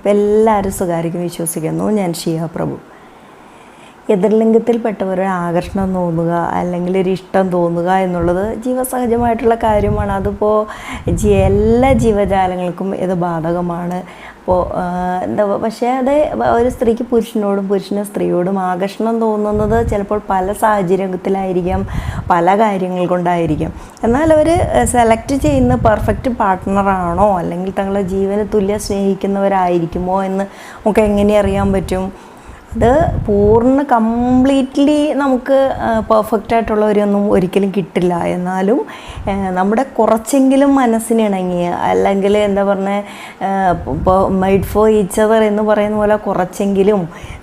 ഇപ്പം എല്ലാവരും സുഖമായിരിക്കും വിശ്വസിക്കുന്നു. ഞാൻ ഷിയ പ്രഭു. എതിർലിംഗത്തിൽപ്പെട്ടവരുടെ ആകർഷണം തോന്നുക അല്ലെങ്കിൽ ഒരു ഇഷ്ടം തോന്നുക എന്നുള്ളത് ജീവസഹജമായിട്ടുള്ള കാര്യമാണ്. അതിപ്പോൾ എല്ലാ ജീവജാലങ്ങൾക്കും ഇത് ബാധകമാണ്. അപ്പോൾ എന്താ പക്ഷേ അത് ഒരു സ്ത്രീക്ക് പുരുഷനോടും പുരുഷന് സ്ത്രീയോടും ആകർഷണം തോന്നുന്നത് ചിലപ്പോൾ പല സാഹചര്യത്തിലായിരിക്കാം പല കാര്യങ്ങൾ കൊണ്ടായിരിക്കാം. എന്നാൽ അവർ സെലക്ട് ചെയ്യുന്ന പെർഫെക്റ്റ് പാർട്ട്ണറാണോ അല്ലെങ്കിൽ തങ്ങളെ ജീവന് തുല്യം സ്നേഹിക്കുന്നവരായിരിക്കുമോ എന്ന് നമുക്ക് എങ്ങനെ അറിയാൻ പറ്റും? അത് പൂർണ കംപ്ലീറ്റ്ലി നമുക്ക് പെർഫെക്റ്റ് ആയിട്ടുള്ള ആയിട്ടുള്ളവരൊന്നും ഒരിക്കലും കിട്ടില്ല. എന്നാലും നമ്മുടെ കുറച്ചെങ്കിലും മനസ്സിനിണങ്ങിയ അല്ലെങ്കിൽ എന്താ പറഞ്ഞ ഇപ്പോൾ മെയ്ഡ് ഫോർ അതർ എന്ന് പറയുന്ന പോലെ കുറച്ചെങ്കിലും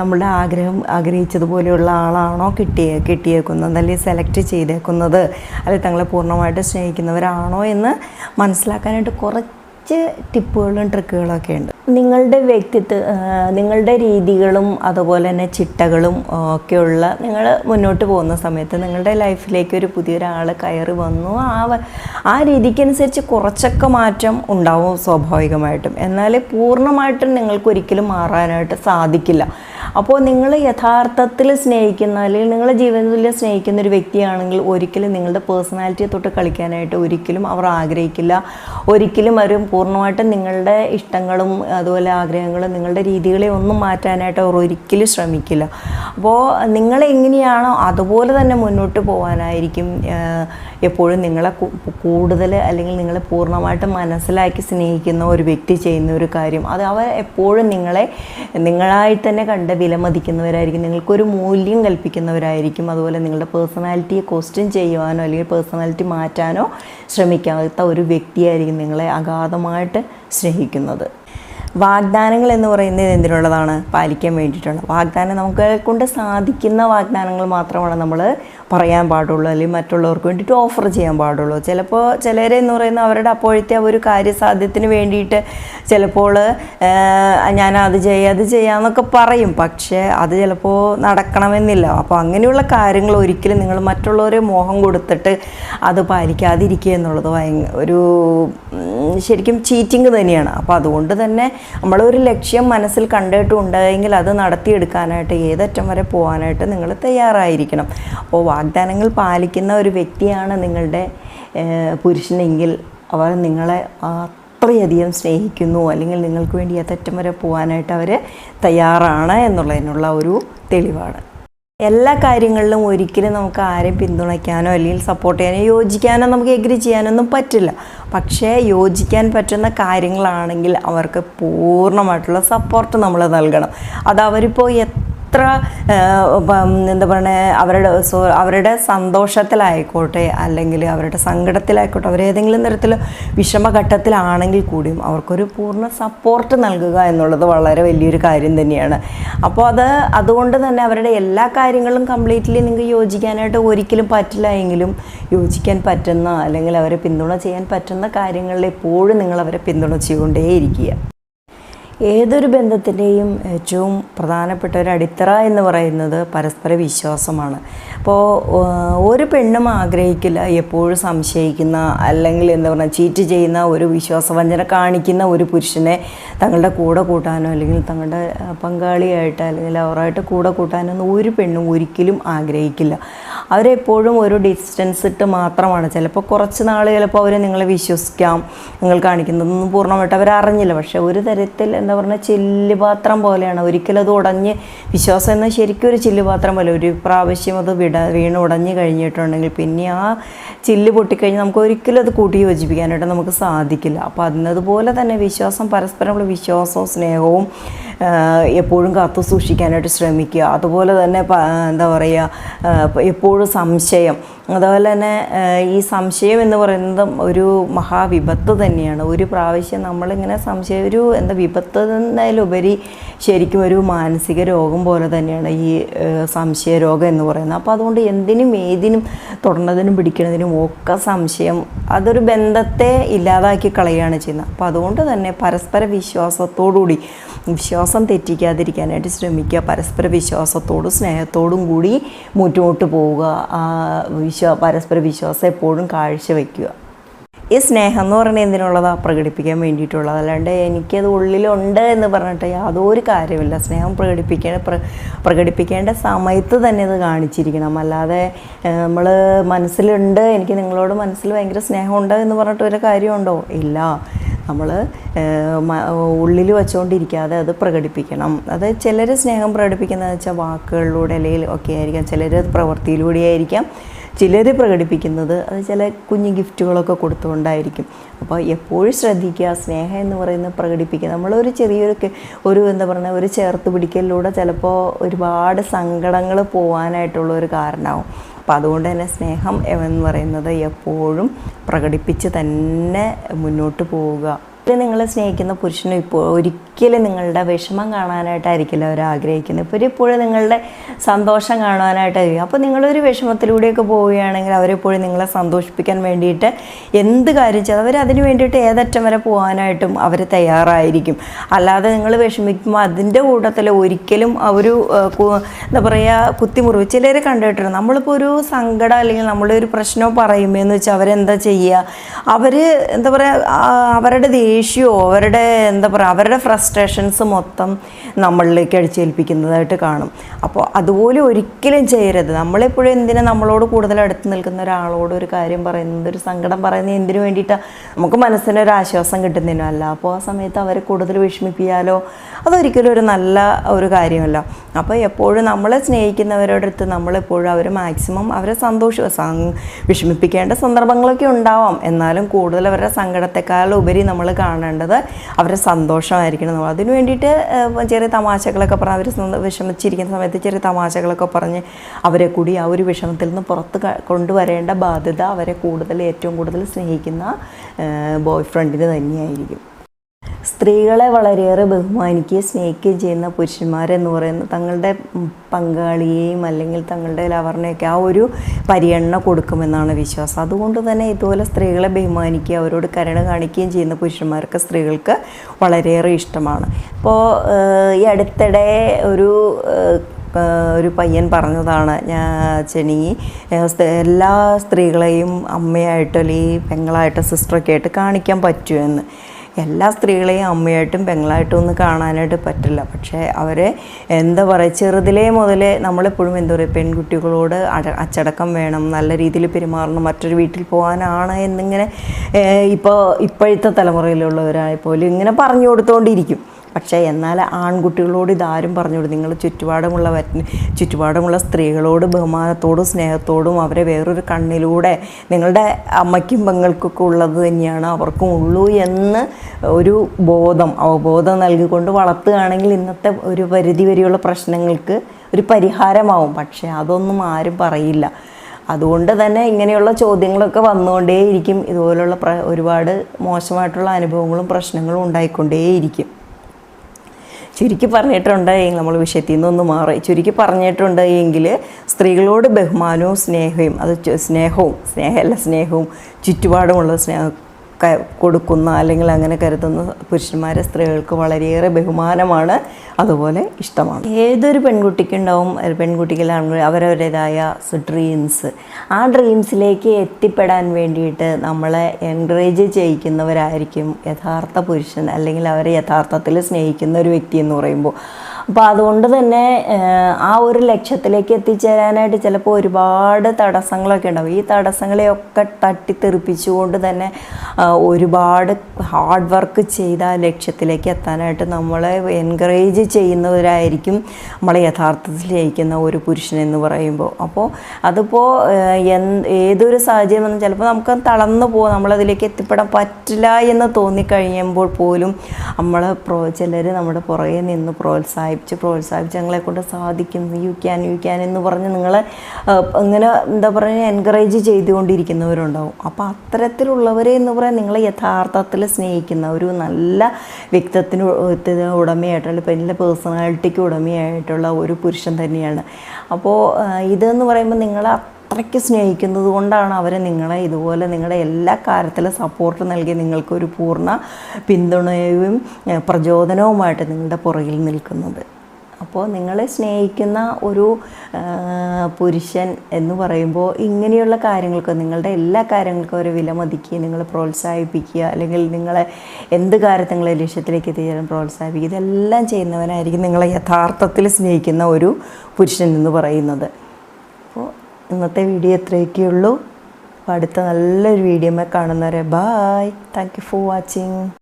നമ്മുടെ ആഗ്രഹം ആഗ്രഹിച്ചതുപോലെയുള്ള ആളാണോ കിട്ടിയേ കിട്ടിയേക്കുന്നത് അല്ലെങ്കിൽ സെലക്ട് ചെയ്തേക്കുന്നത് അല്ലെങ്കിൽ തങ്ങളെ പൂർണമായിട്ട് സ്നേഹിക്കുന്നവരാണോ എന്ന് മനസ്സിലാക്കാനായിട്ട് കുറച്ച് ടിപ്പുകളും ട്രിക്കുകളൊക്കെ ഉണ്ട്. നിങ്ങളുടെ വ്യക്തിത്വ നിങ്ങളുടെ രീതികളും അതുപോലെ തന്നെ ചിട്ടകളും ഒക്കെയുള്ള നിങ്ങൾ മുന്നോട്ട് പോകുന്ന സമയത്ത് നിങ്ങളുടെ ലൈഫിലേക്ക് ഒരു പുതിയൊരാൾ കയറി വന്നു ആ ആ രീതിക്കനുസരിച്ച് കുറച്ചൊക്കെ മാറ്റം ഉണ്ടാവും സ്വാഭാവികമായിട്ടും. എന്നാൽ പൂർണമായിട്ടും നിങ്ങൾക്ക് ഒരിക്കലും മാറാനായിട്ട് സാധിക്കില്ല. അപ്പോൾ നിങ്ങൾ യഥാർത്ഥത്തിൽ സ്നേഹിക്കുന്ന അല്ലെങ്കിൽ നിങ്ങളുടെ ജീവിതത്തിൽ സ്നേഹിക്കുന്ന ഒരു വ്യക്തിയാണെങ്കിൽ ഒരിക്കലും നിങ്ങളുടെ പേഴ്സണാലിറ്റിയെ തൊട്ട് കളിക്കാനായിട്ട് ഒരിക്കലും അവർ ആഗ്രഹിക്കില്ല. ഒരിക്കലും അവരും പൂർണമായിട്ടും നിങ്ങളുടെ ഇഷ്ടങ്ങളും അതുപോലെ ആഗ്രഹങ്ങളും നിങ്ങളുടെ രീതികളെ ഒന്നും മാറ്റാനായിട്ട് അവർ ഒരിക്കലും ശ്രമിക്കില്ല. അപ്പോൾ നിങ്ങൾ എങ്ങനെയാണോ അതുപോലെ തന്നെ മുന്നോട്ട് പോകാനായിരിക്കും എപ്പോഴും നിങ്ങളെ കൂടുതൽ അല്ലെങ്കിൽ നിങ്ങളെ പൂർണമായിട്ട് മനസ്സിലാക്കി സ്നേഹിക്കുന്ന ഒരു വ്യക്തി ചെയ്യുന്ന ഒരു കാര്യം. അത് അവർ എപ്പോഴും നിങ്ങളെ നിങ്ങളായി തന്നെ കണ്ട് വിലമതിക്കുന്നവരായിരിക്കും. നിങ്ങൾക്കൊരു മൂല്യം കൽപ്പിക്കുന്നവരായിരിക്കും. അതുപോലെ നിങ്ങളുടെ പേഴ്സണാലിറ്റിയെ ക്വസ്റ്റ്യൻ ചെയ്യുവാനോ അല്ലെങ്കിൽ പേഴ്സണാലിറ്റി മാറ്റാനോ ശ്രമിക്കാത്ത ഒരു വ്യക്തിയായിരിക്കും നിങ്ങളെ അഗാധമായിട്ട് സ്നേഹിക്കുന്നത്. വാഗ്ദാനങ്ങൾ എന്ന് പറയുന്നത് എന്തിനുള്ളതാണ്? പാലിക്കാൻ വേണ്ടിയിട്ടുള്ള. വാഗ്ദാനം നമുക്ക് കൊണ്ട് സാധിക്കുന്ന വാഗ്ദാനങ്ങൾ മാത്രമാണ് നമ്മൾ പറയാൻ പാടുള്ളൂ അല്ലെങ്കിൽ മറ്റുള്ളവർക്ക് വേണ്ടിയിട്ട് ഓഫർ ചെയ്യാൻ പാടുള്ളൂ. ചിലപ്പോൾ ചിലരെന്ന് എന്ന് പറയുന്നത് അവരുടെ അപ്പോഴത്തെ ഒരു കാര്യസാധ്യത്തിന് വേണ്ടിയിട്ട് ചിലപ്പോൾ ഞാൻ അത് ചെയ്യാം അത് ചെയ്യാമെന്നൊക്കെ പറയും. പക്ഷേ അത് ചിലപ്പോൾ നടക്കണമെന്നില്ല. അപ്പോൾ അങ്ങനെയുള്ള കാര്യങ്ങൾ ഒരിക്കലും നിങ്ങൾ മറ്റുള്ളവരെ മോഹം കൊടുത്തിട്ട് അത് പാലിക്കാതിരിക്കുക എന്നുള്ളത് ഒരു ശരിക്കും ചീറ്റിംഗ് തന്നെയാണ്. അപ്പോൾ അതുകൊണ്ട് തന്നെ നമ്മളൊരു ലക്ഷ്യം മനസ്സിൽ കണ്ടിട്ടുണ്ടെങ്കിൽ അത് നടത്തിയെടുക്കാനായിട്ട് ഏതറ്റം വരെ പോകാനായിട്ട് നിങ്ങൾ തയ്യാറായിരിക്കണം. അപ്പോൾ വാഗ്ദാനങ്ങൾ പാലിക്കുന്ന ഒരു വ്യക്തിയാണ് നിങ്ങളുടെ പുരുഷനെങ്കിൽ അവർ നിങ്ങളെ അത്രയധികം സ്നേഹിക്കുന്നു അല്ലെങ്കിൽ നിങ്ങൾക്ക് വേണ്ടി ഏതറ്റം വരെ പോകാനായിട്ട് അവർ തയ്യാറാണ് എന്നുള്ളതിനുള്ള ഒരു തെളിവാണ്. എല്ലാ കാര്യങ്ങളിലും ഒരിക്കലും നമുക്ക് ആരെയും പിന്തുണയ്ക്കാനോ അല്ലെങ്കിൽ സപ്പോർട്ട് ചെയ്യാനോ യോജിക്കാനോ നമുക്ക് എഗ്രി ചെയ്യാനൊന്നും പറ്റില്ല. പക്ഷേ യോജിക്കാൻ പറ്റുന്ന കാര്യങ്ങളാണെങ്കിൽ അവർക്ക് പൂർണമായിട്ടുള്ള സപ്പോർട്ട് നമ്മൾ നൽകണം. അത് അവരിപ്പോൾ എത്ര എന്താ പറയുക അവരുടെ അവരുടെ സന്തോഷത്തിലായിക്കോട്ടെ അല്ലെങ്കിൽ അവരുടെ സങ്കടത്തിലായിക്കോട്ടെ അവരേതെങ്കിലും തരത്തിൽ വിഷമഘട്ടത്തിലാണെങ്കിൽ കൂടിയും അവർക്കൊരു പൂർണ സപ്പോർട്ട് നൽകുക എന്നുള്ളത് വളരെ വലിയൊരു കാര്യം തന്നെയാണ്. അപ്പോൾ അത് അതുകൊണ്ട് തന്നെ അവരുടെ എല്ലാ കാര്യങ്ങളും കംപ്ലീറ്റ്ലി നിങ്ങൾക്ക് യോജിക്കാനായിട്ട് ഒരിക്കലും പറ്റില്ല എങ്കിലും യോജിക്കാൻ പറ്റുന്ന അല്ലെങ്കിൽ അവരെ പിന്തുണ ചെയ്യാൻ പറ്റുന്ന കാര്യങ്ങളിൽ എപ്പോഴും നിങ്ങൾ അവരെ പിന്തുണച്ചുകൊണ്ടേയിരിക്കുക. ഏതൊരു ബന്ധത്തിന്റെയും ഏറ്റവും പ്രധാനപ്പെട്ട ഒരു അടിത്തറ എന്ന് പറയുന്നത് പരസ്പര വിശ്വാസമാണ്. അപ്പോൾ ഒരു പെണ്ണും ആഗ്രഹിക്കില്ല എപ്പോഴും സംശയിക്കുന്ന അല്ലെങ്കിൽ എന്താ പറയുക ചീറ്റ് ചെയ്യുന്ന ഒരു വിശ്വാസവഞ്ചന കാണിക്കുന്ന ഒരു പുരുഷനെ തങ്ങളുടെ കൂടെ കൂട്ടാനോ അല്ലെങ്കിൽ തങ്ങളുടെ പങ്കാളിയായിട്ട് അല്ലെങ്കിൽ അവരായിട്ട് കൂടെ കൂട്ടാനോ ഒരു പെണ്ണും ഒരിക്കലും ആഗ്രഹിക്കില്ല. അവരെപ്പോഴും ഒരു ഡിസ്റ്റൻസ് ഇട്ട് മാത്രമാണ്. ചിലപ്പോൾ കുറച്ച് നാൾ ചിലപ്പോൾ അവർ നിങ്ങളെ വിശ്വസിക്കാം നിങ്ങൾ കാണിക്കുന്നതൊന്നും പൂർണമായിട്ട് അവർ അറിഞ്ഞില്ല പക്ഷേ ഒരു തരത്തിൽ എന്താ പറഞ്ഞാൽ ചില്ലുപാത്രം പോലെയാണ്. ഒരിക്കലും അത് ഉടഞ്ഞ് വിശ്വാസം എന്നാൽ ശരിക്കും ഒരു ചില്ലുപാത്രം പോലെ. ഒരു പ്രാവശ്യം അത് വിട വീണ് ഉടഞ്ഞു കഴിഞ്ഞിട്ടുണ്ടെങ്കിൽ പിന്നെ ആ ചില്ല് പൊട്ടിക്കഴിഞ്ഞാൽ നമുക്ക് ഒരിക്കലും അത് കൂട്ടി യോജിപ്പിക്കാനായിട്ട് നമുക്ക് സാധിക്കില്ല. അപ്പോൾ അതിനതുപോലെ തന്നെ വിശ്വാസം പരസ്പരമുള്ള വിശ്വാസവും സ്നേഹവും എപ്പോഴും കാത്തു സൂക്ഷിക്കാനായിട്ട് ശ്രമിക്കുക. അതുപോലെ തന്നെ എന്താ പറയുക എപ്പോഴും സംശയം. അതുപോലെ തന്നെ ഈ സംശയം എന്ന് പറയുന്നത് ഒരു മഹാവിപത്ത് തന്നെയാണ്. ഒരു പ്രാവശ്യം നമ്മളിങ്ങനെ സംശയം ഒരു എന്താ വിപത്ത് എന്നതിലുപരി ശരിക്കും ഒരു മാനസിക രോഗം പോലെ തന്നെയാണ് ഈ സംശയ രോഗം എന്ന് പറയുന്നത്. അപ്പോൾ അതുകൊണ്ട് എന്തിനും ഏതിനും തുടർന്നതിനും പിടിക്കുന്നതിനും ഒക്കെ സംശയം അതൊരു ബന്ധത്തെ ഇല്ലാതാക്കി കളയുകയാണ് ചെയ്യുന്നത്. അപ്പോൾ അതുകൊണ്ട് തന്നെ പരസ്പര വിശ്വാസത്തോടുകൂടി വിശ്വാസം തെറ്റിക്കാതിരിക്കാനായിട്ട് ശ്രമിക്കുക. പരസ്പര വിശ്വാസത്തോടും സ്നേഹത്തോടും കൂടി മുന്നോട്ട് പോവുക. വിശ്വാ പരസ്പര വിശ്വാസം എപ്പോഴും കാഴ്ചവെക്കുക. ഈ സ്നേഹം എന്ന് പറയുന്നത് എന്തിനുള്ളതാ? പ്രകടിപ്പിക്കാൻ വേണ്ടിയിട്ടുള്ളത്. അല്ലാണ്ട് എനിക്കത് ഉള്ളിലുണ്ട് എന്ന് പറഞ്ഞിട്ട് യാതൊരു കാര്യമില്ല സ്നേഹം പ്രകടിപ്പിക്കേണ്ട പ്ര പ്രകടിപ്പിക്കേണ്ട സമയത്ത് തന്നെ അത് കാണിച്ചിരിക്കണം. അല്ലാതെ നമ്മൾ മനസ്സിലുണ്ട് എനിക്ക് നിങ്ങളോട് മനസ്സിൽ ഭയങ്കര സ്നേഹമുണ്ട് എന്ന് പറഞ്ഞിട്ട് ഒരു കാര്യമുണ്ടോ? ഇല്ല. നമ്മൾ ഉള്ളിൽ വെച്ചുകൊണ്ടിരിക്കാതെ അത് പ്രകടിപ്പിക്കണം. അത് ചിലർ സ്നേഹം പ്രകടിപ്പിക്കുന്നതെന്ന് വെച്ചാൽ വാക്കുകളിലൂടെ അല്ലെങ്കിൽ ഒക്കെ ആയിരിക്കാം. ചിലർ പ്രവൃത്തിയിലൂടെ ആയിരിക്കാം ചിലർ പ്രകടിപ്പിക്കുന്നത് അത് ചില കുഞ്ഞു ഗിഫ്റ്റുകളൊക്കെ കൊടുത്തുകൊണ്ടായിരിക്കും. അപ്പോൾ എപ്പോഴും ശ്രദ്ധിക്കുക. സ്നേഹം എന്ന് പറയുന്നത് പ്രകടിപ്പിക്കുക. നമ്മളൊരു ചെറിയൊരു ഒരു എന്താ പറയുക ഒരു ചേർത്ത് പിടിക്കലിലൂടെ ചിലപ്പോൾ ഒരുപാട് സങ്കടങ്ങൾ പോകാനായിട്ടുള്ള ഒരു കാരണമാവും അപ്പോൾ അതുകൊണ്ട് തന്നെ സ്നേഹം എന്ന് പറയുന്നത് എപ്പോഴും പ്രകടിപ്പിച്ച് തന്നെ മുന്നോട്ട് പോവുക. നിങ്ങളെ സ്നേഹിക്കുന്ന പുരുഷനും ഇപ്പോൾ ഒരിക്കലും നിങ്ങളുടെ വിഷമം കാണാനായിട്ടായിരിക്കില്ല അവർ ആഗ്രഹിക്കുന്നത്. ഇപ്പോൾ ഇപ്പോഴും നിങ്ങളുടെ സന്തോഷം കാണുവാനായിട്ടായിരിക്കും അപ്പോൾ നിങ്ങളൊരു വിഷമത്തിലൂടെയൊക്കെ പോവുകയാണെങ്കിൽ അവരെപ്പോഴും നിങ്ങളെ സന്തോഷിപ്പിക്കാൻ വേണ്ടിയിട്ട് എന്ത് കാര്യം ചെയ്ത് അവർ അതിന് വേണ്ടിയിട്ട് ഏതറ്റം വരെ പോകാനായിട്ടും അവർ തയ്യാറായിരിക്കും. അല്ലാതെ നിങ്ങൾ വിഷമിക്കുമ്പോൾ അതിന്റെ കൂട്ടത്തിൽ ഒരിക്കലും അവർ എന്താ പറയുക കുത്തിമുറിവ്. ചിലർ കണ്ടിട്ടുണ്ട് നമ്മളിപ്പോൾ ഒരു സങ്കടം അല്ലെങ്കിൽ നമ്മളൊരു പ്രശ്നം പറയുമ്പോൾ എന്ന് വെച്ചാൽ അവരെന്താ ചെയ്യുക അവർ എന്താ പറയുക അവരുടെ അവരുടെ ദേഷ്യമോ അവരുടെ എന്താ പറയുക അവരുടെ ഫ്രസ്ട്രേഷൻസ് മൊത്തം നമ്മളിലേക്ക് അടിച്ചേൽപ്പിക്കുന്നതായിട്ട് കാണും. അപ്പോൾ അതുപോലെ ഒരിക്കലും ചെയ്യരുത്. നമ്മളെപ്പോഴും എന്തിനാ നമ്മളോട് കൂടുതൽ അടുത്ത് നിൽക്കുന്ന ഒരാളോട് ഒരു കാര്യം പറയുന്നത്? ഒരു സങ്കടം പറയുന്നത് എന്തിനു വേണ്ടിയിട്ടാണ് നമുക്ക് മനസ്സിനൊരു ആശ്വാസം കിട്ടുന്നതിനോ അല്ല. അപ്പോൾ ആ സമയത്ത് അവരെ കൂടുതൽ വിഷമിപ്പിക്കാലോ അതൊരിക്കലും ഒരു നല്ല ഒരു കാര്യമല്ല. അപ്പോൾ എപ്പോഴും നമ്മളെ സ്നേഹിക്കുന്നവരുടെ അടുത്ത് നമ്മളെപ്പോഴും അവർ മാക്സിമം അവരെ സന്തോഷം വിഷമിപ്പിക്കേണ്ട സന്ദർഭങ്ങളൊക്കെ ഉണ്ടാവാം. എന്നാലും കൂടുതൽ അവരുടെ സങ്കടത്തെക്കാളുപരി നമ്മൾ നമ്മൾ കാണേണ്ടത്. അവരുടെ സന്തോഷമായിരിക്കണം നമ്മൾ അതിന് വേണ്ടിയിട്ട് ചെറിയ തമാശകളൊക്കെ പറഞ്ഞ് അവർ വിഷമിച്ചിരിക്കുന്ന സമയത്ത് ചെറിയ തമാശകളൊക്കെ പറഞ്ഞ് അവരെ കൂടി ആ ഒരു വിഷമത്തിൽ നിന്ന് പുറത്ത് കൊണ്ടുവരേണ്ട ബാധ്യത അവരെ കൂടുതൽ ഏറ്റവും കൂടുതൽ സ്നേഹിക്കുന്ന ബോയ് ഫ്രണ്ടിന് തന്നെയായിരിക്കും. സ്ത്രീകളെ വളരെയേറെ ബഹുമാനിക്കുകയും സ്നേഹിക്കുകയും ചെയ്യുന്ന പുരുഷന്മാരെന്ന് പറയുന്നത് തങ്ങളുടെ പങ്കാളിയെയും അല്ലെങ്കിൽ തങ്ങളുടെ ലവറിനെയൊക്കെ ആ ഒരു പരിഗണന കൊടുക്കുമെന്നാണ് വിശ്വാസം. അതുകൊണ്ട് തന്നെ ഇതുപോലെ സ്ത്രീകളെ ബഹുമാനിക്കുക അവരോട് കരുണ കാണിക്കുകയും ചെയ്യുന്ന പുരുഷന്മാർക്ക് സ്ത്രീകൾക്ക് വളരെയേറെ ഇഷ്ടമാണ്. ഇപ്പോൾ ഈ അടുത്തിടെ ഒരു ഒരു പയ്യൻ പറഞ്ഞതാണ് ഞാൻ ചെനി എല്ലാ സ്ത്രീകളെയും അമ്മയായിട്ടോ അല്ലെങ്കിൽ പെങ്ങളായിട്ടോ സിസ്റ്ററൊക്കെ ആയിട്ട് കാണിക്കാൻ പറ്റുമെന്ന് എല്ലാ സ്ത്രീകളെയും അമ്മയായിട്ടും പെങ്ങളായിട്ടും ഒന്നും കാണാനായിട്ട് പറ്റില്ല. പക്ഷേ അവരെ എന്താ പറയുക ചെറുതിലേ മുതലേ നമ്മളെപ്പോഴും എന്താ പറയുക പെൺകുട്ടികളോട് അച്ചടക്കം വേണം നല്ല രീതിയിൽ പെരുമാറണം മറ്റൊരു വീട്ടിൽ പോകാനാണ് എന്നിങ്ങനെ ഇപ്പോൾ ഇപ്പോഴത്തെ തലമുറയിലുള്ളവരായ പോലും ഇങ്ങനെ പറഞ്ഞു കൊടുത്തുകൊണ്ടിരിക്കും പക്ഷേ എന്നാൽ ആൺകുട്ടികളോട് ഇതാരും പറഞ്ഞോളൂ നിങ്ങൾ ചുറ്റുപാടുമുള്ള ചുറ്റുപാടുമുള്ള സ്ത്രീകളോട് ബഹുമാനത്തോടും സ്നേഹത്തോടും അവരെ വേറൊരു കണ്ണിലൂടെ നിങ്ങളുടെ അമ്മയ്ക്കും പെങ്ങൾക്കൊക്കെ ഉള്ളത് തന്നെയാണ് അവർക്കും ഉള്ളൂ എന്ന് ഒരു ബോധം അവബോധം നൽകിക്കൊണ്ട് വളർത്തുകയാണെങ്കിൽ ഇന്നത്തെ ഒരു പരിധി വരെയുള്ള പ്രശ്നങ്ങൾക്ക് ഒരു പരിഹാരമാവും. പക്ഷേ അതൊന്നും ആരും പറയില്ല. അതുകൊണ്ട് തന്നെ ഇങ്ങനെയുള്ള ചോദ്യങ്ങളൊക്കെ വന്നുകൊണ്ടേയിരിക്കും. ഇതുപോലുള്ള പ്ര ഒരുപാട് മോശമായിട്ടുള്ള അനുഭവങ്ങളും പ്രശ്നങ്ങളും ഉണ്ടായിക്കൊണ്ടേയിരിക്കും. ചുരുക്കി പറഞ്ഞിട്ടുണ്ട് എങ്കിൽ നമ്മൾ വിഷയത്തിൽ നിന്നൊന്ന് മാറി. ചുരുക്കി പറഞ്ഞിട്ടുണ്ട് എങ്കിൽ സ്ത്രീകളോട് ബഹുമാനവും സ്നേഹവും അത് സ്നേഹവും സ്നേഹമല്ല സ്നേഹവും ചുറ്റുപാടുമുള്ള സ്നേഹം കൊടുക്കുന്ന അല്ലെങ്കിൽ അങ്ങനെ കരുതുന്ന പുരുഷന്മാരെ സ്ത്രീകൾക്ക് വളരെയേറെ ബഹുമാനമാണ്. അതുപോലെ ഇഷ്ടമാണ്. ഏതൊരു പെൺകുട്ടിക്കുണ്ടാവും പെൺകുട്ടികളാണ് അവരവരുടേതായ ഡ്രീംസ് ആ ഡ്രീംസിലേക്ക് എത്തിപ്പെടാൻ വേണ്ടിയിട്ട് നമ്മളെ എൻകറേജ് ചെയ്യിക്കുന്നവരായിരിക്കും യഥാർത്ഥ പുരുഷൻ അല്ലെങ്കിൽ അവരെ യഥാർത്ഥത്തിൽ സ്നേഹിക്കുന്ന ഒരു വ്യക്തി എന്ന് പറയുമ്പോൾ. അപ്പോൾ അതുകൊണ്ട് തന്നെ ആ ഒരു ലക്ഷ്യത്തിലേക്ക് എത്തിച്ചേരാനായിട്ട് ചിലപ്പോൾ ഒരുപാട് തടസ്സങ്ങളൊക്കെ ഉണ്ടാവും. ഈ തടസ്സങ്ങളെയൊക്കെ തട്ടിത്തെറിപ്പിച്ചുകൊണ്ട് തന്നെ ഒരുപാട് ഹാർഡ് വർക്ക് ചെയ്ത് ആ ലക്ഷ്യത്തിലേക്ക് എത്താനായിട്ട് നമ്മളെ എൻകറേജ് ചെയ്യുന്നവരായിരിക്കും നമ്മളെ യഥാർത്ഥത്തിൽ ജയിക്കുന്ന ഒരു പുരുഷൻ എന്ന് പറയുമ്പോൾ. അപ്പോൾ അതിപ്പോൾ ഏതൊരു സാഹചര്യം വന്നാൽ ചിലപ്പോൾ നമുക്ക് തളർന്നു പോകും നമ്മളതിലേക്ക് എത്തിപ്പെടാൻ പറ്റില്ല എന്ന് തോന്നിക്കഴിയുമ്പോൾ പോലും നമ്മൾ പ്രോ ചിലർ നമ്മുടെ പുറകെ നിന്ന് പ്രോത്സാഹിപ്പിച്ച് പ്രോത്സാഹിപ്പിച്ച് ഞങ്ങളെ കൊണ്ട് സാധിക്കും. യു ക്യാൻ യു ക്യാൻ എന്ന് പറഞ്ഞ് നിങ്ങളെ അങ്ങനെ എന്താ പറയുക എൻകറേജ് ചെയ്തുകൊണ്ടിരിക്കുന്നവരുണ്ടാവും. അപ്പോൾ അത്തരത്തിലുള്ളവരെ എന്ന് പറയാൻ നിങ്ങളെ യഥാർത്ഥത്തിൽ സ്നേഹിക്കുന്ന ഒരു നല്ല വ്യക്തിത്വത്തിന് ഉടമയായിട്ടുള്ള എല്ലാ പേഴ്സണാലിറ്റിക്ക് ഉടമയായിട്ടുള്ള ഒരു പുരുഷൻ തന്നെയാണ്. അപ്പോൾ ഇതെന്ന് പറയുമ്പോൾ നിങ്ങളെ അത്രയ്ക്ക് സ്നേഹിക്കുന്നത് കൊണ്ടാണ് അവർ നിങ്ങളെ ഇതുപോലെ നിങ്ങളുടെ എല്ലാ കാര്യത്തിലും സപ്പോർട്ട് നൽകി നിങ്ങൾക്കൊരു പൂർണ പിന്തുണയും പ്രചോദനവുമായിട്ട് നിങ്ങളുടെ പുറകിൽ നിൽക്കുന്നത്. അപ്പോൾ നിങ്ങളെ സ്നേഹിക്കുന്ന ഒരു പുരുഷൻ എന്ന് പറയുമ്പോൾ ഇങ്ങനെയുള്ള കാര്യങ്ങൾക്ക് നിങ്ങളുടെ എല്ലാ കാര്യങ്ങൾക്കും ഒരു വില മതിക്കുക നിങ്ങൾ പ്രോത്സാഹിപ്പിക്കുക അല്ലെങ്കിൽ നിങ്ങളെ എന്ത് കാര്യത്തിൽ നിങ്ങളെ ലക്ഷ്യത്തിലേക്ക് എത്തിച്ചാലും പ്രോത്സാഹിപ്പിക്കുക. ഇതെല്ലാം ചെയ്യുന്നവനായിരിക്കും നിങ്ങളെ യഥാർത്ഥത്തിൽ സ്നേഹിക്കുന്ന ഒരു പുരുഷൻ എന്ന് പറയുന്നത്. ഇന്നത്തെ വീഡിയോ ഇത്രയൊക്കെയുള്ളൂ. അടുത്ത നല്ലൊരു വീഡിയോ കാണുന്നവരെ bye thank you for watching